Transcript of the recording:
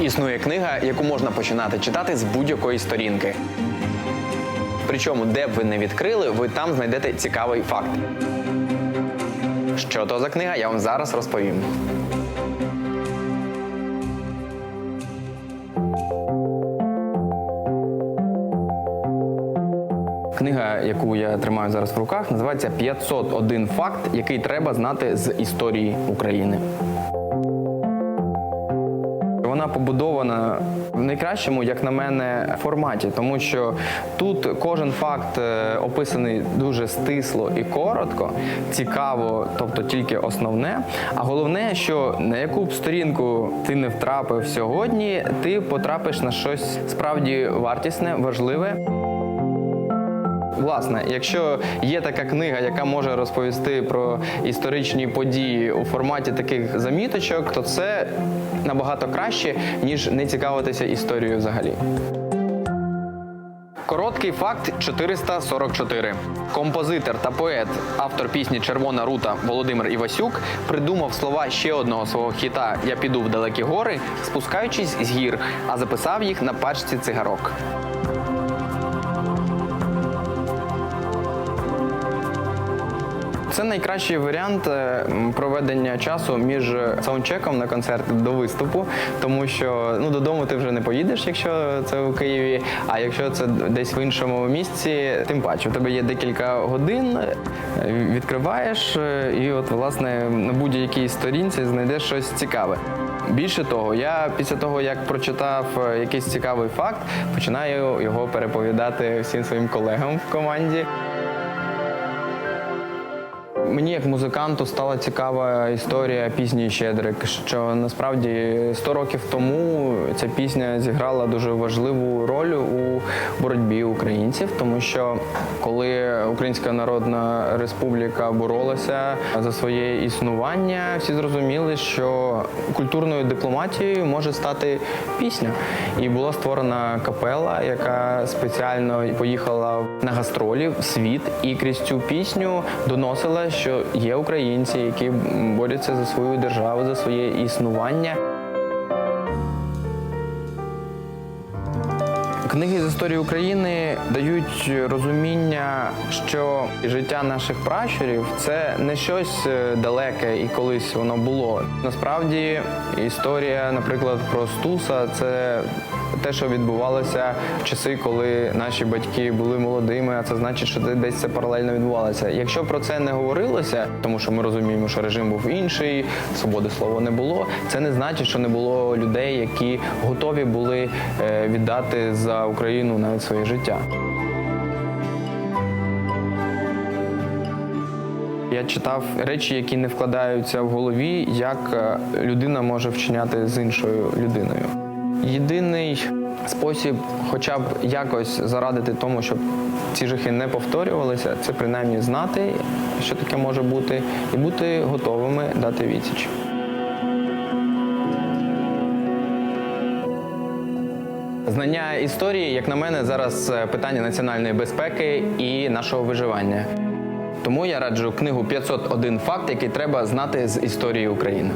Існує книга, яку можна починати читати з будь-якої сторінки. Причому, де б ви не відкрили, ви там знайдете цікавий факт. Що то за книга, я вам зараз розповім. Книга, яку я тримаю зараз в руках, називається «501 факт, який треба знати з історії України. Вона побудована в найкращому, як на мене, форматі, тому що тут кожен факт е, описаний дуже стисло і коротко, цікаво, тобто тільки основне. А головне, що на яку б сторінку ти не втрапив сьогодні, ти потрапиш на щось справді вартісне, важливе. Власне, якщо є така книга, яка може розповісти про історичні події у форматі таких заміточок, то це набагато краще, ніж не цікавитися історією взагалі. Короткий факт 444. Композитор та поет, автор пісні Червона рута Володимир Івасюк придумав слова ще одного свого хіта Я піду в далекі гори, спускаючись з гір, а записав їх на пачці цигарок. Це найкращий варіант е, проведення часу між саундчеком на концерт до виступу, тому що ну додому ти вже не поїдеш, якщо це у Києві. А якщо це десь в іншому місці, тим паче у тебе є декілька годин, е, відкриваєш, е, і от власне на будь-якій сторінці знайдеш щось цікаве. Більше того, я після того, як прочитав якийсь цікавий факт, починаю його переповідати всім своїм колегам в команді. Мені як музиканту стала цікава історія пісні Щедрик, що насправді 100 років тому ця пісня зіграла дуже важливу роль у боротьбі українців, тому що коли Українська Народна Республіка боролася за своє існування, всі зрозуміли, що культурною дипломатією може стати пісня. І була створена капела, яка спеціально поїхала на гастролі в світ і крізь цю пісню доносила, що є українці, які борються за свою державу, за своє існування. Книги з історії України дають розуміння, що життя наших пращурів це не щось е, далеке і колись воно було. Насправді історія, наприклад, про Стуса це те, що відбувалося в часи, коли наші батьки були молодими, а це значить, що десь це паралельно відбувалося. Якщо про це не говорилося, тому що ми розуміємо, що режим був інший, свободи слова не було. Це не значить, що не було людей, які готові були е, віддати за Україну навіть своє життя. Я читав речі, які не вкладаються в голові, як е, людина може вчиняти з іншою людиною. Єдиний спосіб, хоча б якось зарадити тому, щоб ці жахи не повторювалися, це принаймні знати, що таке може бути, і бути готовими дати відсіч. Знання історії, як на мене, зараз е, питання національної безпеки і нашого виживання. Тому я раджу книгу «501 факт, який треба знати з історії України.